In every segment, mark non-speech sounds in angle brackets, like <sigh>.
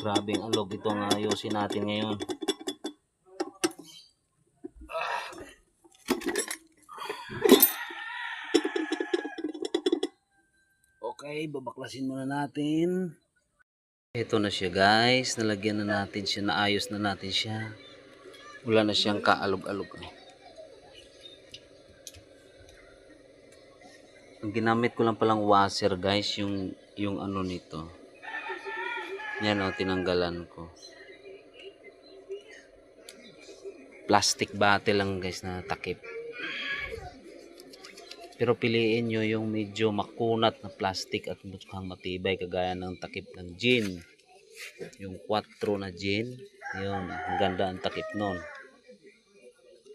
Grabe ang alog ito ang ayusin natin ngayon. Okay, babaklasin muna natin. Ito na siya guys. Nalagyan na natin siya. Naayos na natin siya. Wala na siyang kaalog-alog. Ang ginamit ko lang palang washer guys. Yung, yung ano nito. Yan o, tinanggalan ko. Plastic bottle lang guys na takip. Pero piliin nyo yung medyo makunat na plastic at mukhang matibay kagaya ng takip ng gin. Yung 4 na gin. Yun, ang ganda ang takip nun.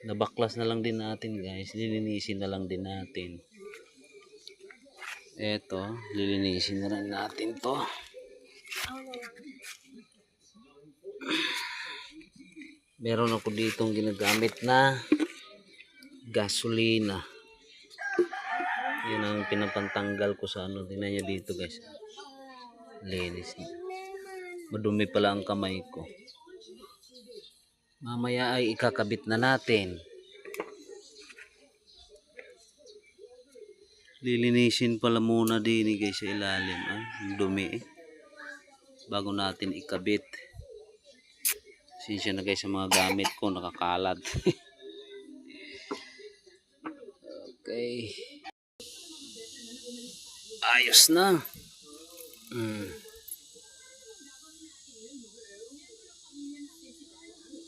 Nabaklas na lang din natin guys. Lilinisin na lang din natin. Eto, lilinisin na lang natin to. Meron ako ditong ginagamit na gasolina. Yun ang pinapantanggal ko sa ano. Tingnan nyo dito guys. Linis. Madumi pala ang kamay ko. Mamaya ay ikakabit na natin. Lilinisin pala muna din eh, guys sa ilalim. Ang dumi eh. Bago natin ikabit. Sinsya na guys sa mga gamit ko nakakalat. <laughs> okay. Ayos na. Mm.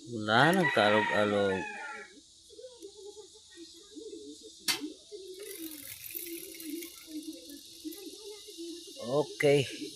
Wala nang kalog-alog. Okay.